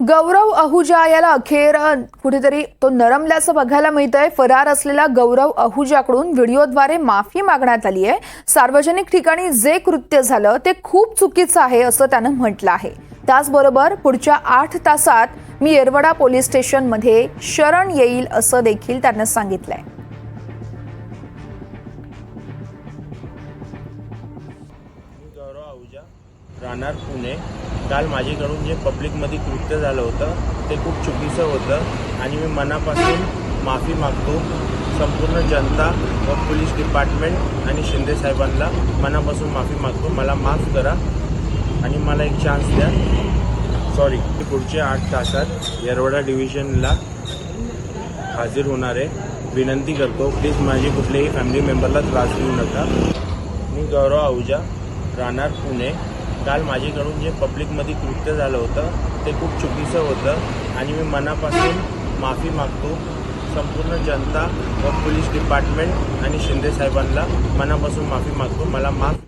गौरव अहुजा याला अखेर कुठेतरी तो नरमल्याचं बघायला मिळतंय. फरार असलेला गौरव अहुजाकडून व्हिडिओद्वारे माफी मागण्यात आली आहे. सार्वजनिक ठिकाणी जे कृत्य झालं ते खूप चुकीचं आहे असं त्यानं म्हटलं आहे. त्याचबरोबर पुढच्या आठ तासात मी येरवडा पोलीस स्टेशनमध्ये शरण येईल असं देखील त्यानं सांगितलंय. गौरव आहुजा राहणार पुणे. काल माझ्याकडून जे पब्लिकमध्ये कृत्य झालं होतं ते खूप चुकीचं होतं आणि मी मनापासून माफी मागतो. संपूर्ण जनता व पोलीस डिपार्टमेंट आणि शिंदे साहेबांना मनापासून माफी मागतो. मला माफ करा आणि मला एक चान्स द्या. सॉरी पुढच्या आठ तासात येरवडा डिव्हिजनला हाजीर होणार आहे विनंती करतो. प्लीज माझी कुठल्याही फॅमिली मेंबरला त्रास देऊ नका. मी गौरव आहुजा राहणार पुणे. काल माझ्याकडून जे पब्लिकमध्ये कृत्य झालं होतं ते खूप चुकीचं होतं आणि मी मनापासून माफी मागतो. संपूर्ण जनता व पोलीस डिपार्टमेंट आणि शिंदे साहेबांना मनापासून माफी मागतो. मला माफ